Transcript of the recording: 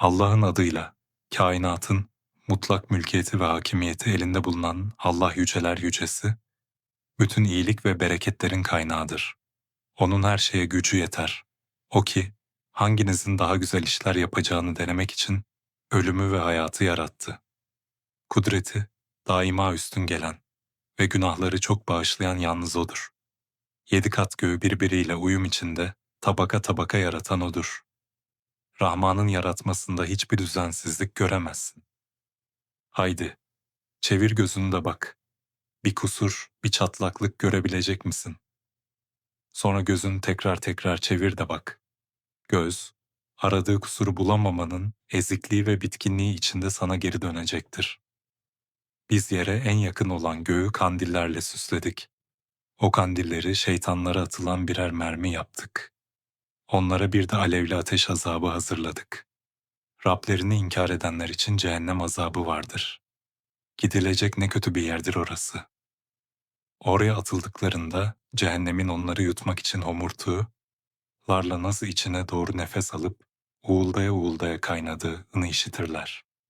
Allah'ın adıyla, kainatın mutlak mülkiyeti ve hakimiyeti elinde bulunan Allah yüceler yücesi, bütün iyilik ve bereketlerin kaynağıdır. Onun her şeye gücü yeter. O ki, hanginizin daha güzel işler yapacağını denemek için ölümü ve hayatı yarattı. Kudreti, daima üstün gelen ve günahları çok bağışlayan yalnız O'dur. Yedi kat göğü birbiriyle uyum içinde tabaka tabaka yaratan O'dur. Rahman'ın yaratmasında hiçbir düzensizlik göremezsin. Haydi, çevir gözünü de bak. Bir kusur, bir çatlaklık görebilecek misin? Sonra gözünü tekrar tekrar çevir de bak. Göz, aradığı kusuru bulamamanın ezikliği ve bitkinliği içinde sana geri dönecektir. Biz yere en yakın olan göğü kandillerle süsledik. O kandilleri şeytanlara atılan birer mermi yaptık. Onlara bir de alevli ateş azabı hazırladık. Rablerini inkar edenler için cehennem azabı vardır. Gidilecek ne kötü bir yerdir orası. Oraya atıldıklarında cehennemin onları yutmak için homurtuğu, larla nasıl içine doğru nefes alıp uğuldaya uğuldaya kaynadığını işitirler.